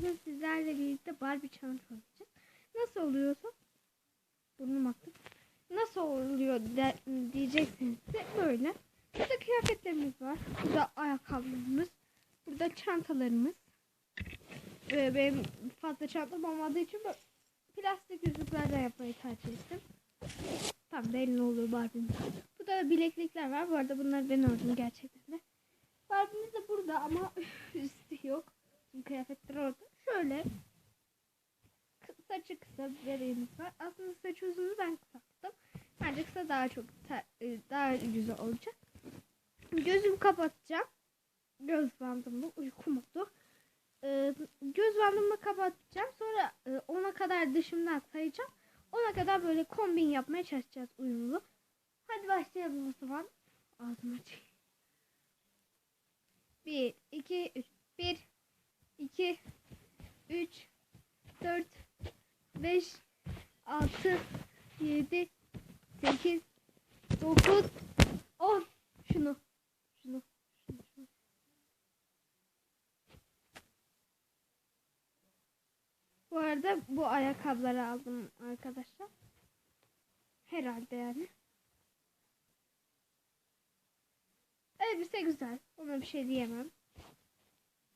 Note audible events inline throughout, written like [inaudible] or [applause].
bugün sizlerle birlikte Barbie challenge oynayacağız. Nasıl oluyorsa burnum aktı. Nasıl oluyor de, diyeceksiniz de böyle. Burada kıyafetlerimiz var. Burada ayakkabılarımız. Burada çantalarımız. Ve benim fazla çantam olmadığı için plastik yüzüklerden yapmayı tercih ettim. Tam belli olur Barbie'nin. Burada da bileklikler var. Bu arada bunları ben ördüm gerçekten de. Barbie'miz de burada ama [laughs] üstü yok. Çünkü kıyafetler orada. Şöyle saçı kısa bir var. Aslında saç uzunu ben kısalttım. Bence kısa daha çok e, daha güzel olacak. Gözümü kapatacağım. Göz bandım bu. Uyku modu. Ee, göz bandımı kapatacağım. Sonra e, ona kadar dışımdan sayacağım. Ona kadar böyle kombin yapmaya çalışacağız uyumlu. Hadi başlayalım o zaman. Ağzımı açayım. 1, 2, 3. 1, 2, 3, 4, 5, 6, 7, 8, 9, 10. Şunu. Şunu. Bu arada bu ayakkabıları aldım arkadaşlar. Herhalde yani. Elbise güzel. Ona bir şey diyemem.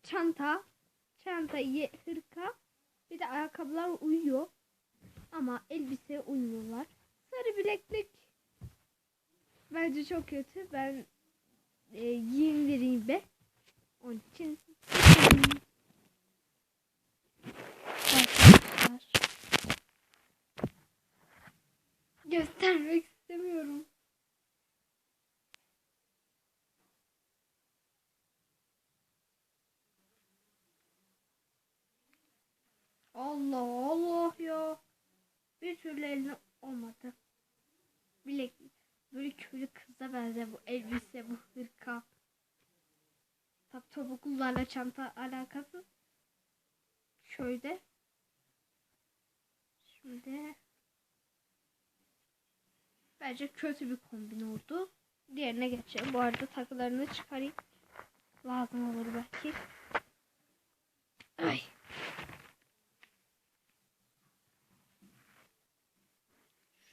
Çanta. Çanta, hırka. Bir de ayakkabılar uyuyor. Ama elbise uymuyorlar. Sarı bileklik. Bence çok kötü. Ben e, giyindireyim be. Onun için Arkadaşlar. Göstermek istemiyorum. Allah Allah ya. Bir türlü eline olmadı. Bileklik. Böyle köylü kıza benzer bu elbise, bu hırka. Tabi topuklularla çanta alakası. Şöyle. Şöyle. Bence kötü bir kombin oldu. Diğerine geçelim. Bu arada takılarını çıkarayım. Lazım olur belki. Ay.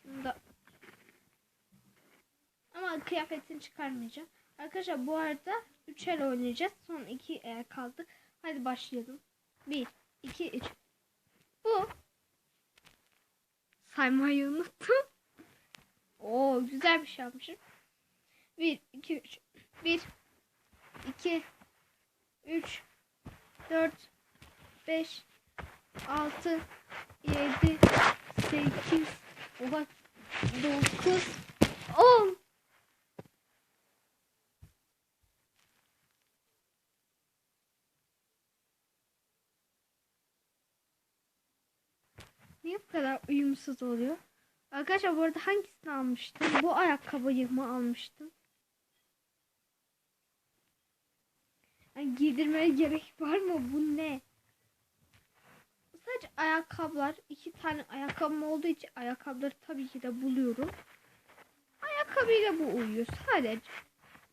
Şunu da kıyafetini çıkarmayacağım. Arkadaşlar bu arada 3 el oynayacağız. Son 2 el kaldı. Hadi başlayalım. 1, 2, 3. Bu. Saymayı unuttum. Oo güzel bir şey yapmışım. 1, 2, 3. 1, 2, 3, 4, 5, 6, 7, 8, 9, 10. Niye bu kadar uyumsuz oluyor? Arkadaşlar bu arada hangisini almıştım? Bu ayakkabıyı mı almıştım? Yani giydirmeye gerek var mı? Bu ne? Sadece ayakkabılar. iki tane ayakkabım olduğu için ayakkabıları tabii ki de buluyorum. Ayakkabıyla bu uyuyor sadece.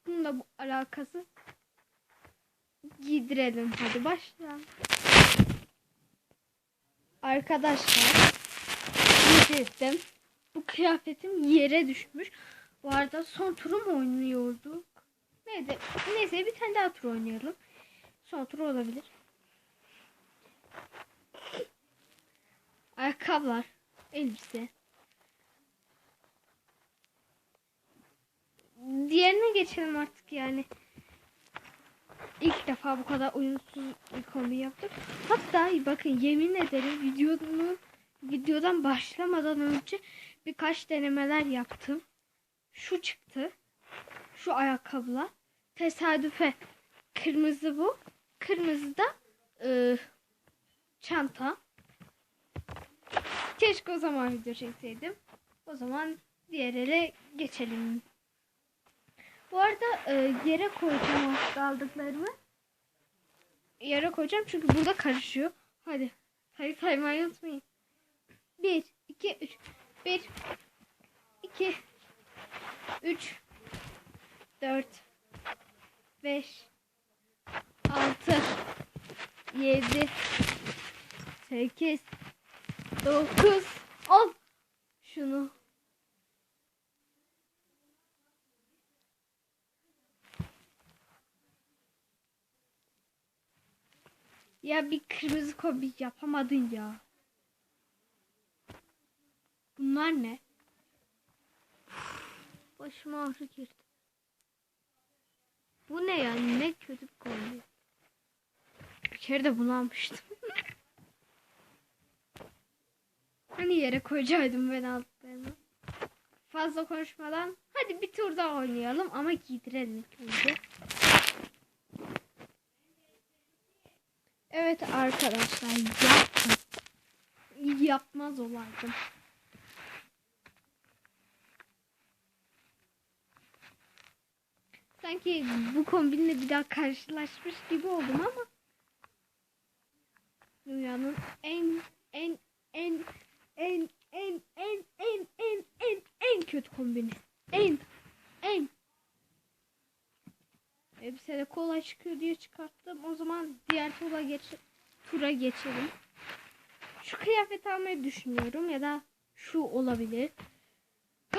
Bununla bu alakası. Giydirelim hadi başlayalım. Arkadaşlar giydirdim. Bu kıyafetim yere düşmüş. Bu arada son turu mu oynuyorduk? Neyse, neyse bir tane daha tur oynayalım. Son tur olabilir. Ayakkabılar, elbise. Diğerine geçelim artık yani. İlk defa bu kadar uyumsuz bir kombi yaptım. Hatta bakın yemin ederim videomu videodan başlamadan önce birkaç denemeler yaptım. Şu çıktı. Şu ayakkabılar. Tesadüfe kırmızı bu. Kırmızı da e, çanta. Keşke o zaman video çekseydim. O zaman diğer ele geçelim. Bu arada e, yere koyacağım artık aldıklarımı. Yere koyacağım çünkü burada karışıyor. Hadi. Sayı saymayı unutmayın. 1, 2, 3. 1, 2, 3, 4, 5, 6, 7, 8 9 10 Şunu Ya bir kırmızı kombi yapamadın ya. Bunlar ne? Başıma ağrı girdi. Bu ne yani? Ne kötü bir kombi. Bir kere de bunu almıştım. hani yere koyacaktım ben altlarını. Fazla konuşmadan hadi bir tur daha oynayalım ama giydirelim önce. Evet arkadaşlar yaptım. Yapmaz olaydım. Sanki bu kombinle bir daha karşılaşmış gibi oldum ama dünyanın en en en en en en en en en en kötü kombini. En Elbisede kolay çıkıyor diye çıkarttım. O zaman diğer tura geç tura geçelim. Şu kıyafet almayı düşünüyorum ya da şu olabilir. [sighs]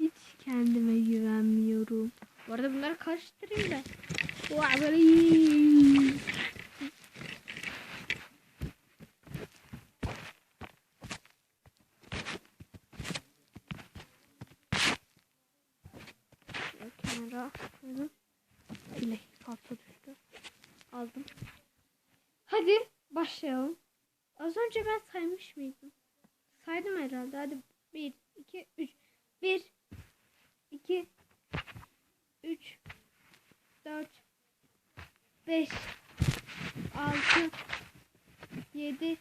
Hiç kendime güvenmiyorum. Bu arada bunları karıştırayım da. Vay böyle Kenara koydum. Alta düştü. Aldım. Hadi başlayalım. Az önce ben saymış mıydım? Saydım herhalde. Hadi 1, 2, 3. 1, 2, 3, 4, 5, 6, 7,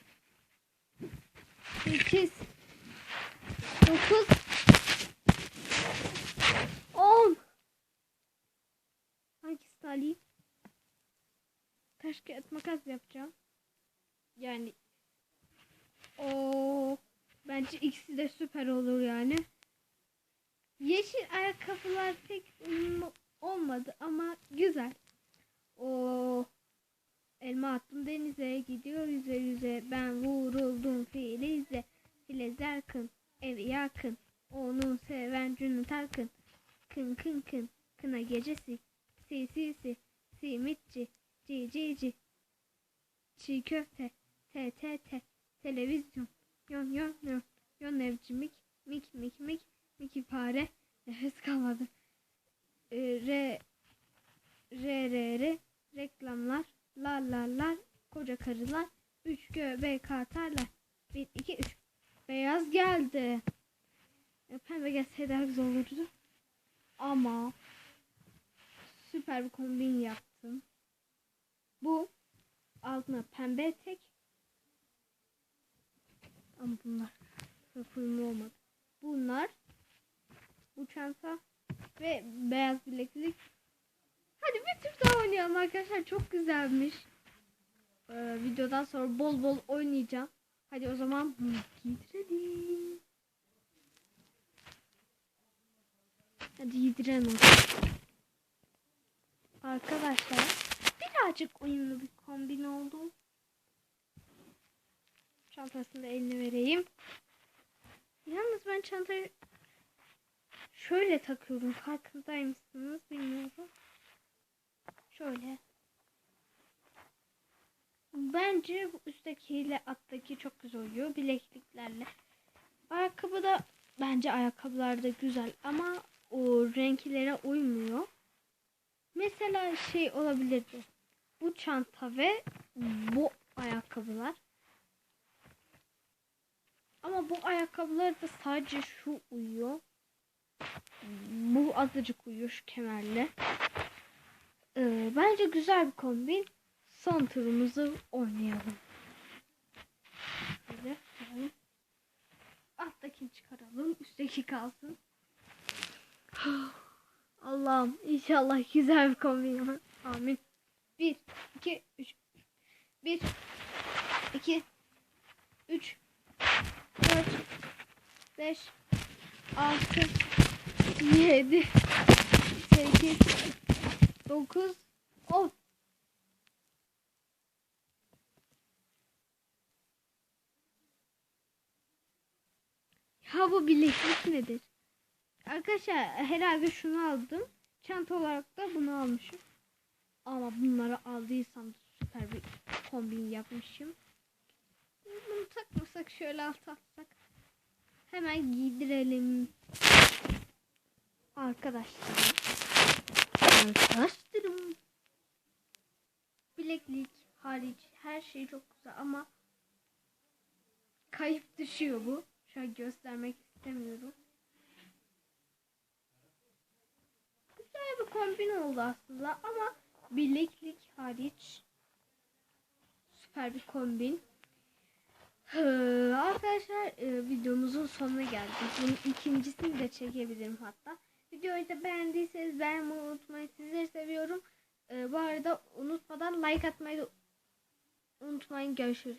8, 9, 10. Hangisini alayım? Taş kağıt makas yapacağım. Yani o bence ikisi de süper olur yani. Yeşil ayakkabılar pek olmadı ama güzel. O elma attım denize gidiyor yüze yüze ben vuruldum filize filiz yakın evi yakın onu seven cünü tarkın kın kın kın kına gecesi si si si simitçi ci ci ci çiğ köfte te te te televizyon yon yon yon yon evcimik mik mik mik miki fare nefes kalmadı. Ee, re re re re reklamlar la la la koca karılar üç göbek atarlar bir iki üç. Beyaz geldi. E, pembe gelseydi daha güzel olurdu. Ama süper bir kombin yaptım. Bu altına pembe etek ama bunlar uyumlu olmadı bunlar bu çanta ve beyaz bileklik Hadi bir tur daha oynayalım arkadaşlar. Çok güzelmiş. Ee, videodan sonra bol bol oynayacağım. Hadi o zaman giydirelim. Hadi giydirelim. Arkadaşlar birazcık uyumlu bir kombin oldu. Çantasını da eline vereyim. Yalnız ben çantayı şöyle takıyorum. Farkındaymışsınız bilmiyorum. Şöyle. Bence bu üsttekiyle alttaki çok güzel oluyor. Bilekliklerle. Ayakkabı da bence ayakkabılar da güzel ama o renklere uymuyor. Mesela şey olabilirdi. Bu çanta ve bu ayakkabılar. Ama bu ayakkabılar da sadece şu uyuyor. Bu azıcık uyuyor şu kemerle. Ee, bence güzel bir kombin. Son turumuzu oynayalım. Şöyle çıkaralım. Alttakini çıkaralım. Üstteki kalsın. Allah'ım inşallah güzel bir kombin. Amin. 1 2 3 1 2 3 4 5 6 7 8 9 10 Ya bu bileklik nedir? Arkadaşlar herhalde şunu aldım. Çanta olarak da bunu almışım. Ama bunları aldıysam süper bir kombin yapmışım. Bunu takmasak şöyle alt atsak. Hemen giydirelim. Arkadaşlar. Arkadaşlarım. Bileklik hariç her şey çok güzel ama kayıp düşüyor bu. Şu an göstermek istemiyorum. Güzel bir kombin oldu aslında ama bileklik hariç süper bir kombin. Hı, Arkadaşlar e, videomuzun sonuna geldik. Bunun ikincisini de çekebilirim hatta. Videoyu da beğendiyseniz beğenmeyi unutmayın. Sizleri seviyorum. E, bu arada unutmadan like atmayı unutmayın. Görüşürüz.